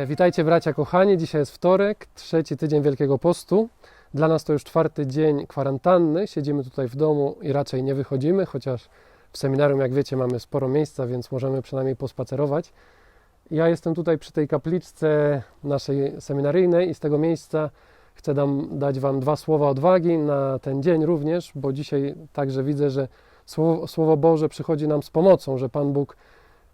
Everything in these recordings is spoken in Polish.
E, Witajcie bracia kochani, dzisiaj jest wtorek, trzeci tydzień Wielkiego Postu. Dla nas to już czwarty dzień kwarantanny, siedzimy tutaj w domu i raczej nie wychodzimy, chociaż w seminarium, jak wiecie, mamy sporo miejsca, więc możemy przynajmniej pospacerować. Ja jestem tutaj przy tej kapliczce naszej seminaryjnej i z tego miejsca chcę dam, dać Wam dwa słowa odwagi na ten dzień również, bo dzisiaj także widzę, że Słowo, Słowo Boże przychodzi nam z pomocą, że Pan Bóg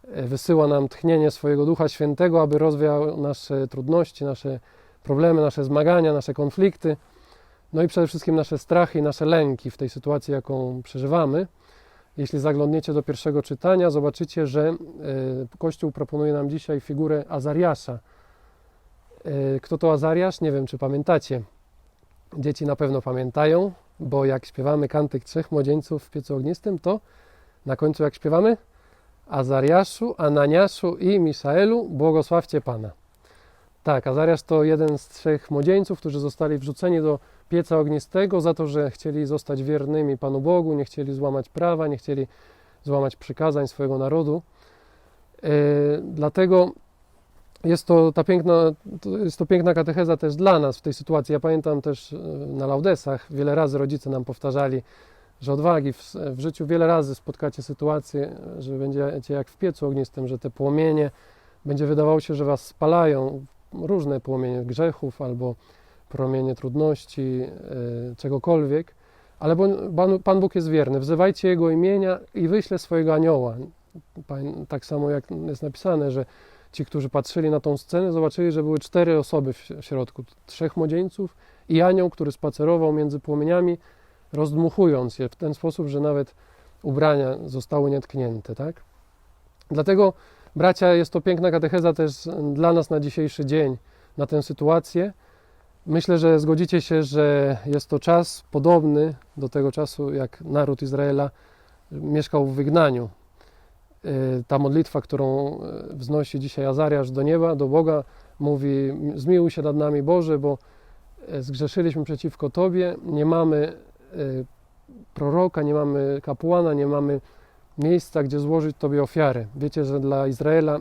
wysyła nam tchnienie swojego Ducha Świętego, aby rozwiał nasze trudności, nasze problemy, nasze zmagania, nasze konflikty, no i przede wszystkim nasze strachy i nasze lęki w tej sytuacji, jaką przeżywamy. Jeśli zaglądniecie do pierwszego czytania, zobaczycie, że e, Kościół proponuje nam dzisiaj figurę Azariasza. E, Kto to Azariasz? Nie wiem, czy pamiętacie. Dzieci na pewno pamiętają, bo jak śpiewamy kantyk trzech młodzieńców w piecu ognistym, to na końcu jak śpiewamy Azariaszu, Ananiaszu i Miszaelu, błogosławcie Pana. Tak, Azariasz to jeden z trzech młodzieńców, którzy zostali wrzuceni do pieca ognistego za to, że chcieli zostać wiernymi Panu Bogu, nie chcieli złamać prawa, nie chcieli złamać przykazań swojego narodu. Yy, dlatego jest to, ta piękna, to jest to piękna katecheza też dla nas w tej sytuacji. Ja pamiętam też yy, na laudesach, wiele razy rodzice nam powtarzali, że odwagi w, w życiu wiele razy spotkacie sytuację, że będziecie jak w piecu ognistym, że te płomienie będzie wydawało się, że was spalają, różne płomienie grzechów albo promienie trudności, yy, czegokolwiek, ale Pan, Pan Bóg jest wierny. Wzywajcie Jego imienia i wyśle swojego anioła. Pan- Tak samo jak jest napisane, że ci, którzy patrzyli na tą scenę, zobaczyli, że były cztery osoby w środku, trzech młodzieńców i anioł, który spacerował między płomieniami, rozdmuchując je w ten sposób, że nawet ubrania zostały nietknięte, tak? Dlatego, bracia, jest to piękna katecheza też dla nas na dzisiejszy dzień, na tę sytuację. Myślę, że zgodzicie się, że jest to czas podobny do tego czasu, jak naród Izraela mieszkał w wygnaniu. Y, Ta modlitwa, którą y, wznosi dzisiaj Azariasz do nieba, do Boga, mówi: Zmiłuj się nad nami, Boże, bo y, zgrzeszyliśmy przeciwko Tobie, nie mamy proroka, nie mamy kapłana, nie mamy miejsca, gdzie złożyć Tobie ofiary. Wiecie, że dla Izraela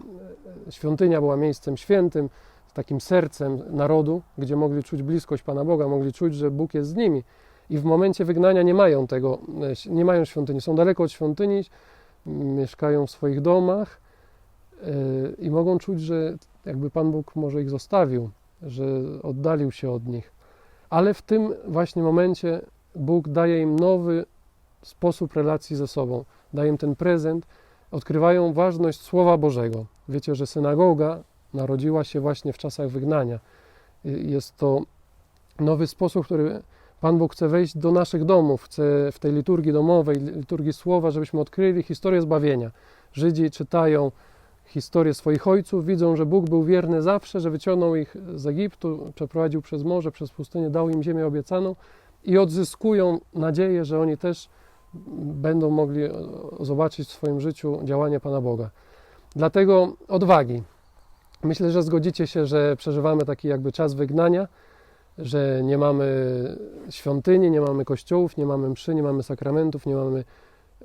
y, świątynia była miejscem świętym, takim sercem narodu, gdzie mogli czuć bliskość Pana Boga, mogli czuć, że Bóg jest z nimi. I w momencie wygnania nie mają tego, y, nie mają świątyni, są daleko od świątyni, mieszkają w swoich domach y, i mogą czuć, że jakby Pan Bóg może ich zostawił, że oddalił się od nich. Ale w tym właśnie momencie Bóg daje im nowy sposób relacji ze sobą, daje im ten prezent, odkrywają ważność Słowa Bożego. Wiecie, że synagoga narodziła się właśnie w czasach wygnania. Y, Jest to nowy sposób, który Pan Bóg chce wejść do naszych domów, chce w tej liturgii domowej, liturgii słowa, żebyśmy odkryli historię zbawienia. Żydzi czytają historię swoich ojców, widzą, że Bóg był wierny zawsze, że wyciągnął ich z Egiptu, przeprowadził przez morze, przez pustynię, dał im ziemię obiecaną i odzyskują nadzieję, że oni też będą mogli e, zobaczyć w swoim życiu działanie Pana Boga. Dlatego odwagi. Myślę, że zgodzicie się, że przeżywamy taki jakby czas wygnania, że nie mamy świątyni, nie mamy kościołów, nie mamy mszy, nie mamy sakramentów, nie mamy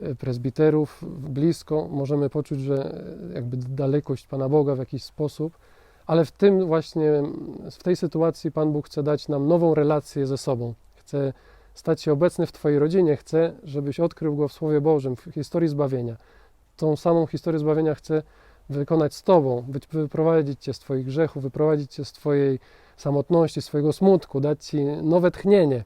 e, prezbiterów blisko. Możemy poczuć, że e, jakby dalekość Pana Boga w jakiś sposób, ale w tym właśnie, w tej sytuacji Pan Bóg chce dać nam nową relację ze sobą. Chce stać się obecny w Twojej rodzinie, chce, żebyś odkrył Go w Słowie Bożym, w historii zbawienia. Tą samą historię zbawienia chce wykonać z Tobą, wy- wyprowadzić Cię z Twoich grzechów, wyprowadzić Cię z Twojej samotności, swojego smutku, dać Ci nowe tchnienie.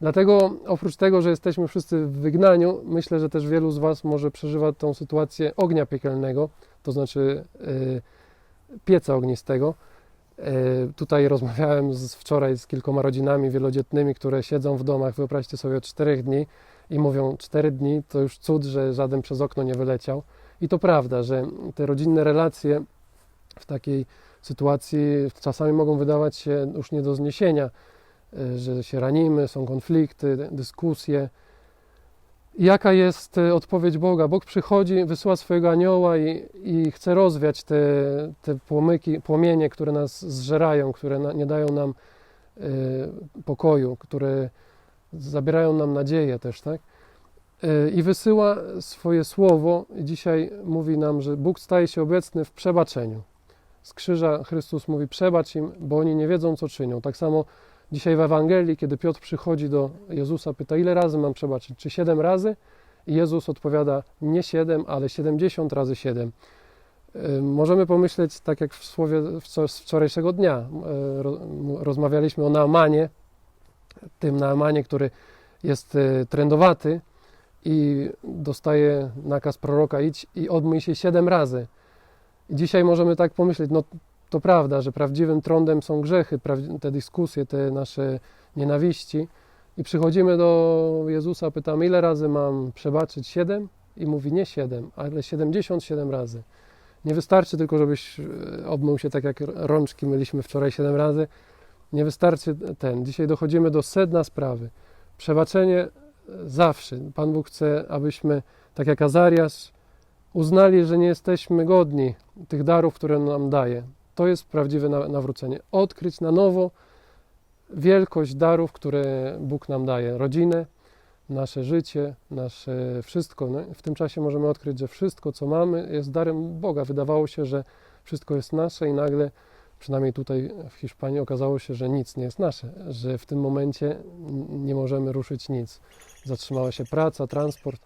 Dlatego oprócz tego, że jesteśmy wszyscy w wygnaniu, myślę, że też wielu z Was może przeżywa tą sytuację ognia piekielnego, to znaczy y, pieca ognistego. Y, tutaj rozmawiałem z, wczoraj z kilkoma rodzinami wielodzietnymi, które siedzą w domach, wyobraźcie sobie, od czterech dni i mówią, cztery dni to już cud, że żaden przez okno nie wyleciał. I to prawda, że te rodzinne relacje w takiej sytuacji czasami mogą wydawać się już nie do zniesienia, y, że się ranimy, są konflikty, dyskusje. Jaka jest y, odpowiedź Boga? Bóg przychodzi, wysyła swojego anioła i, i chce rozwiać te, te płomyki, płomienie, które nas zżerają, które na, nie dają nam y, pokoju, które zabierają nam nadzieję też, tak? Y, I wysyła swoje słowo dzisiaj mówi nam, że Bóg staje się obecny w przebaczeniu. z krzyża Chrystus mówi: Przebacz im, bo oni nie wiedzą, co czynią. Tak samo dzisiaj w Ewangelii, kiedy Piotr przychodzi do Jezusa, pyta: Ile razy mam przebaczyć? Czy siedem razy? I Jezus odpowiada: Nie siedem, ale siedemdziesiąt razy siedem. Możemy pomyśleć, tak jak w słowie z wczorajszego dnia, m- rozmawialiśmy o Naamanie, tym Naamanie, który jest y, trendowaty i dostaje nakaz proroka: idź i odmyj się siedem razy. Dzisiaj możemy tak pomyśleć, no to prawda, że prawdziwym trądem są grzechy, te dyskusje, te nasze nienawiści. I przychodzimy do Jezusa, pytamy, ile razy mam przebaczyć? Siedem? I mówi, nie siedem, ale 77 razy. Nie wystarczy tylko, żebyś e, obmył się tak jak rączki myliśmy wczoraj siedem razy. Nie wystarczy ten. Dzisiaj dochodzimy do sedna sprawy. Przebaczenie e, zawsze. Pan Bóg chce, abyśmy, tak jak Azariasz, uznali, że nie jesteśmy godni tych darów, które nam daje. To jest prawdziwe na- nawrócenie. Odkryć na nowo wielkość darów, które Bóg nam daje. Rodzinę, nasze życie, nasze wszystko. No, w tym czasie możemy odkryć, że wszystko, co mamy, jest darem Boga. Wydawało się, że wszystko jest nasze i nagle, przynajmniej tutaj w Hiszpanii, okazało się, że nic nie jest nasze, że w tym momencie nie możemy ruszyć nic. Zatrzymała się praca, transport.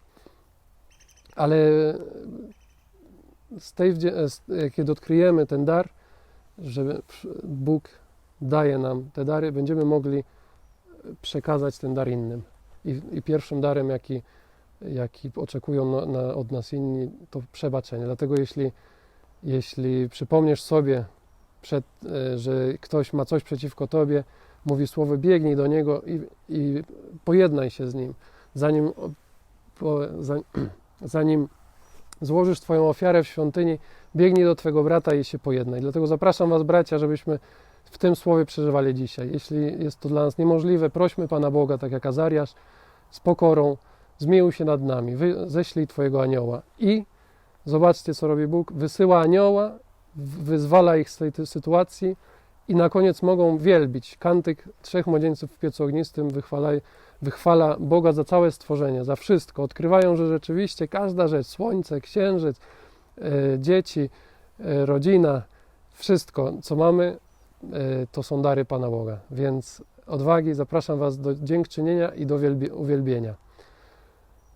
Ale z tej, kiedy odkryjemy ten dar, że Bóg daje nam te dary, będziemy mogli przekazać ten dar innym. I, i pierwszym darem, jaki, jaki oczekują na, na, od nas inni, to przebaczenie. Dlatego jeśli, jeśli przypomniesz sobie, przed, e, że ktoś ma coś przeciwko tobie, mówi słowo, biegnij do niego i, i pojednaj się z nim. Zanim, po, za, zanim złożysz Twoją ofiarę w świątyni, biegnij do Twojego brata i się pojednaj. Dlatego zapraszam Was, bracia, żebyśmy w tym słowie przeżywali dzisiaj. Jeśli jest to dla nas niemożliwe, prośmy Pana Boga, tak jak Azariasz, z pokorą, zmiłuj się nad nami, wy, ześlij Twojego anioła. I zobaczcie, co robi Bóg. Wysyła anioła, wyzwala ich z tej tej sytuacji i na koniec mogą wielbić. Kantyk trzech młodzieńców w piecu ognistym wychwala, wychwala Boga za całe stworzenie, za wszystko. Odkrywają, że rzeczywiście każda rzecz, słońce, księżyc, e, dzieci, e, rodzina, wszystko, co mamy, e, to są dary Pana Boga. Więc odwagi, zapraszam Was do dziękczynienia i do wielbi- uwielbienia.